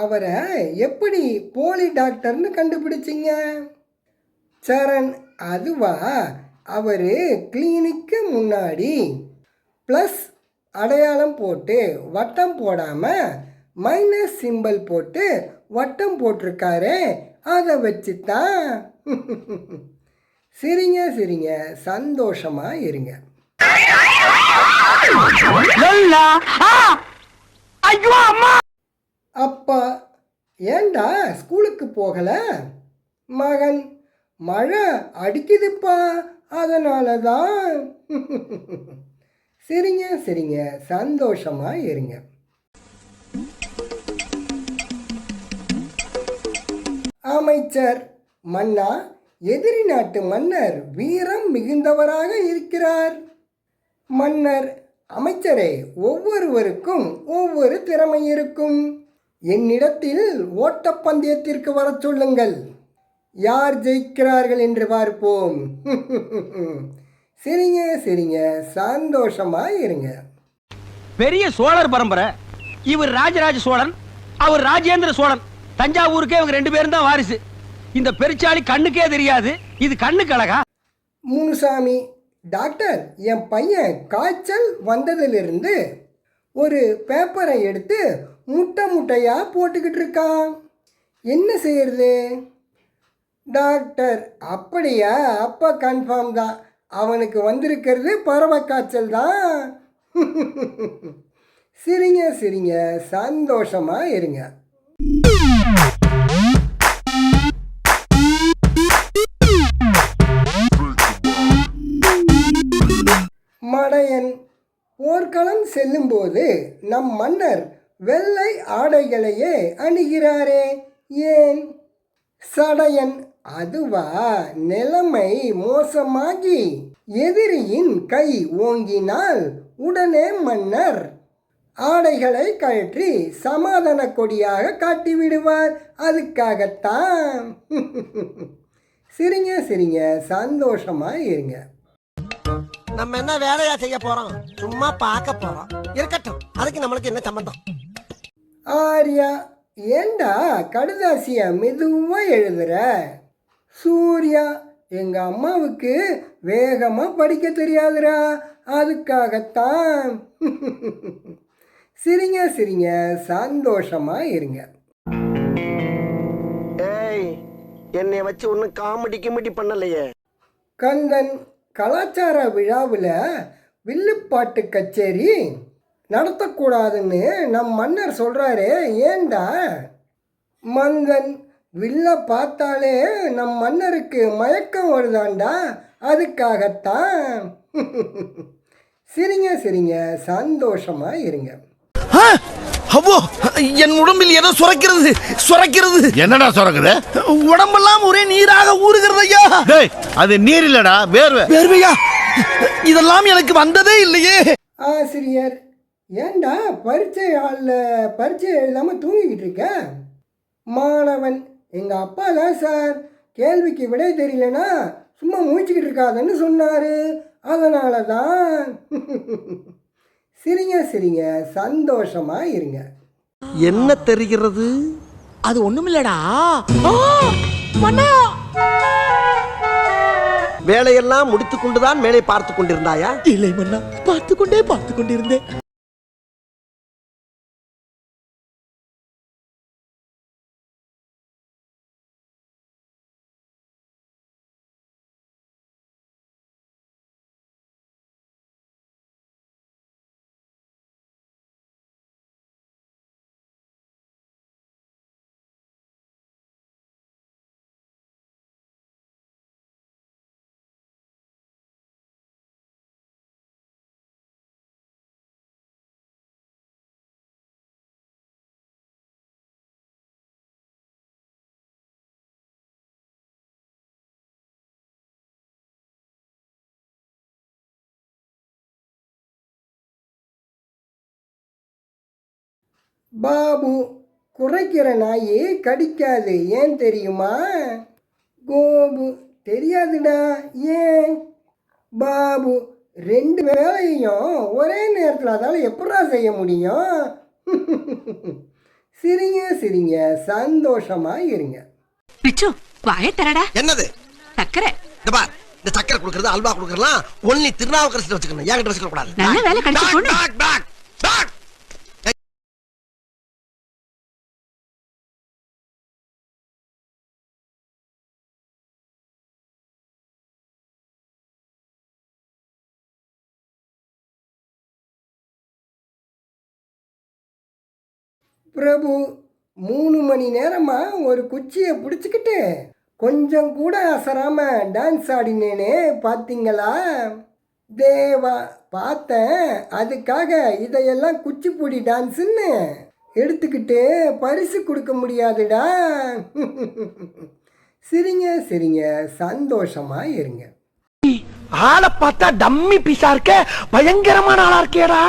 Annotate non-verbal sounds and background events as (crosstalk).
அவரை எப்படி போலி டாக்டர்னு கண்டுபிடிச்சிங்க? சரண் அதுவா? அவர் கிளினிக்கு முன்னாடி ப்ளஸ் அடையாளம் போட்டு வட்டம் போடாமல் மைனஸ் சிம்பல் போட்டு வட்டம் போட்டிருக்காரு அதை வச்சு தான் சிரிங்க சிரிங்க. சந்தோஷமாக இருங்க. அப்பா ஏண்டா ஸ்கூலுக்கு போகலை? மகன் மழை அடிக்குதுப்பா அதனால தான் சரிங்க சரிங்க. சந்தோஷமாக இருங்க. அமைச்சர் மன்னா எதிரி நாட்டு மன்னர் வீரம் மிகுந்தவராக இருக்கிறார். மன்னர் அமைச்சரே ஒவ்வொருவருக்கும் ஒவ்வொரு திறமை இருக்கும். என்னிடத்தில் ஓட்டப்பந்தயத்திற்கு வரச் சொல்லுங்கள். யார் ஜெயிக்கிறார்கள் என்று பார்ப்போம். (laughs) சரிங்க சரிங்க. சந்தோஷமா இருங்க. பெரிய சோழர் பரம்பரை. இவர் ராஜராஜ சோழன் அவர் ராஜேந்திர சோழன். தஞ்சாவூருக்கே இவங்க ரெண்டு பேரும் தான் வாரிசு. இந்த பெருச்சாளி கண்ணுக்கே தெரியாது. இது கண்ணுக்கு அழகா? முனுசாமி டாக்டர் என் பையன் காய்ச்சல் வந்ததிலிருந்து ஒரு பேப்பரை எடுத்து முட்டை முட்டையாக போட்டுக்கிட்டு இருக்கான் என்ன செய்யறது? டாக்டர் அப்படியா? அப்போ கன்ஃபார்ம் தான். அவனுக்கு வந்திருக்கிறது பறவை காய்ச்சல் தான். (laughs) சிரிங்க சிரிங்க. சந்தோஷமாக இருங்க. போர்க்களம் செல்லும்போது நம் மன்னர் வெள்ளை ஆடைகளையே அணிகிறாரே. ஏன்? சடையன் அதுவா? நிலைமை மோசமாகி எதிரியின் கை ஓங்கினால் உடனே மன்னர் ஆடைகளை கழற்றி சமாதான கொடியாக காட்டிவிடுவார். அதுக்காகத்தான். (laughs) சிரிங்க சிரிங்க. சந்தோஷமாக இருங்க. நம்ம என்ன வேலையா செய்ய போறோம்? சும்மா பார்க்க போறோம். இருக்கட்டும். அதுக்கு நம்மளுக்கு என்ன சம்பந்தம்? ஆர்யா ஏண்டா கடுதாசிய மெதுவா எழுதுற? சூர்யா எங்க அம்மாவுக்கு வேகமா படிக்க தெரியாதுடா. அதுக்காகத்தான். சிரிங்க சிரிங்க. சந்தோஷமா இருங்க. ஏய் என்னை வச்சு ஒன்னும் காமெடி கிமெடி பண்ணலையே. கந்தன் கலாச்சார விழாவில் வில்லுப்பாட்டு கச்சேரி நடத்தக்கூடாதுன்னு நம் மன்னர் சொல்கிறாரே ஏண்டா? மந்தன் வில்ல பார்த்தாலே நம் மன்னருக்கு மயக்கம் வருதாண்டா? அதுக்காகத்தான். (laughs) சிரிங்க சிரிங்க சந்தோஷமாக இருங்க. அவ்வோ என் உடம்பில் ஏதோ சுரக்கிறது சுரக்கிறது. என்னடா சுரக்குது? உடம்பெல்லாம் ஒரே நீராக ஊறுகிறது ஐயா. டேய் அது நீர் இல்லடா வேர்வை. வேர்வையா? இதெல்லாம் எனக்கு வந்ததே இல்லையே. ஆசிரியர் ஏண்டா பரீட்சை ஹாலில் பரீட்சை எழுதாமல் தூங்கிக்கிட்டு இருக்க? மாணவன் எங்கள் அப்பா தான் சார். கேள்விக்கு விடை தெரியலனா சும்மா முழிச்சுக்கிட்டு இருக்காதுன்னு சொன்னார். அதனால தான் (laughs) சிரிங்க சிரிங்க. சந்தோஷமா இருங்க. என்ன தெரிகிறது? அது ஒண்ணுமில்லடா. வேலையெல்லாம் முடித்துக் கொண்டுதான் மேலே பார்த்து கொண்டிருந்தாயா? இல்லை மன்னா. பார்த்து கொண்டே பார்த்து கொண்டிருந்தேன். பாபு குறைக்கிற நாய் கடிக்காது. ஏன் தெரியுமா? கோபு தெரியாதுடா. ஏன்? பாபு ரெண்டு வேலையும் ஒரே நேரத்தில் அதால் எப்படா செய்ய முடியும்? (laughs) சிரிங்க சிரிங்க. சந்தோஷமா இருங்க. பிச்சு வாய தரடா என்னது? சக்கரை இந்த பார். இந்த சக்கரை கொடுக்கறது அல்வா கொடுக்கறலாம் ஒன்லி திருநாவுக்கரசு வச்சுக்கணும். என்கிட்ட வச்சுக்க கூடாது நல்ல வேலை கிடைச்சு back, பிரபு மூணு மணி நேரமா ஒரு குச்சியை பிடிச்சிக்கிட்டு கொஞ்சம் கூட அசராம டான்ஸ் ஆடினேனே பார்த்தீங்களா தேவா பார்த்தேன் அதுக்காக இதையெல்லாம் குச்சிப்புடி டான்ஸுன்னு எடுத்துக்கிட்டு பரிசு கொடுக்க முடியாதுடா. (laughs) சிரிங்க சிரிங்க. சந்தோஷமா இருங்க. ஆளை பார்த்தா டம்மி பீஸா இருக்க? பயங்கரமான ஆளா இருக்கேடா.